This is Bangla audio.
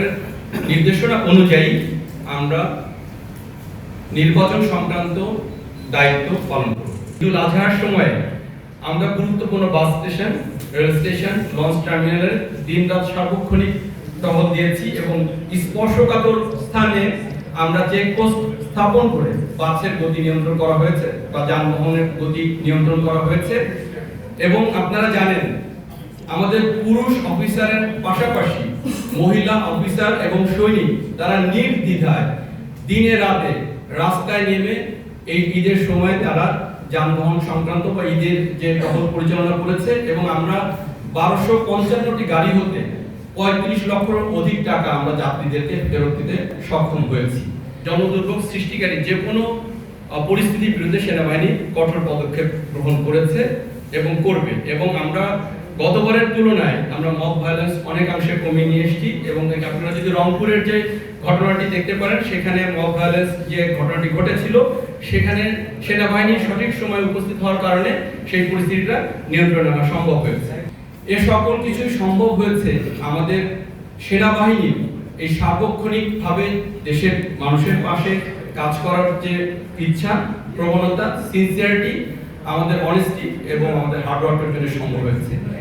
সরকারের নির্দেশনা অনুযায়ী আমরা নির্বাচন সংক্রান্ত দায়িত্ব পালন করব। ঈদুল আজহার সময় আমরা গুরুত্বপূর্ণ bus station, rail station, launch টার্মিনালের দিনরাত সার্বক্ষণিক টহল দিয়েছি এবং স্পর্শকাতর স্থানে আমরা চেকপোস্ট স্থাপন করে বাসের গতি নিয়ন্ত্রণ করা হয়েছে বা যানবাহনের গতি নিয়ন্ত্রণ করা হয়েছে এবং আপনারা জানেন আমাদের পুরুষ অফিসারের পাশাপাশি মহিলা অফিসার এবং সৈনিক, তারা নির্দ্বিধায় দিনে রাতে রাস্তায় নেমে এই ঈদের সময় তারা যানবাহন সংক্রান্ত বা ঈদের যে টহল পরিচালনা করেছে এবং আমরা বারোশো পঞ্চান্নটি গাড়ি হতে পঁয়ত্রিশ লক্ষর অধিক টাকা আমরা যাত্রীদেরকে ফেরত দিতে সক্ষম হয়েছি। জনদুর্ভোগ সৃষ্টিকারী যে কোনো পরিস্থিতির বিরুদ্ধে সেনাবাহিনী কঠোর পদক্ষেপ গ্রহণ করেছে এবং করবে এবং আমরা গতবারের তুলনায় আমরা মব ভায়োলেন্স অনেকাংশে কমিয়ে নিয়ে এসেছি এবং আপনারা যদি রংপুরের যে ঘটনাটি দেখতে পারেন, সেখানে মব ভায়োলেন্স যে ঘটনাটি ঘটেছিল, সেখানে সেনাবাহিনী সঠিক সময় উপস্থিত হওয়ার কারণে সেই পরিস্থিতিটা নিয়ন্ত্রণে আনা সম্ভব হয়েছে। এ সকল কিছুই সম্ভব হয়েছে আমাদের সেনাবাহিনী এই সার্বক্ষণিকভাবে দেশের মানুষের পাশে কাজ করার যে ইচ্ছা, প্রবণতা সিনসিয়ারিটি আমাদের অনেস্টি এবং আমাদের হার্ডওয়ার্কের জন্য সম্ভব হয়েছে।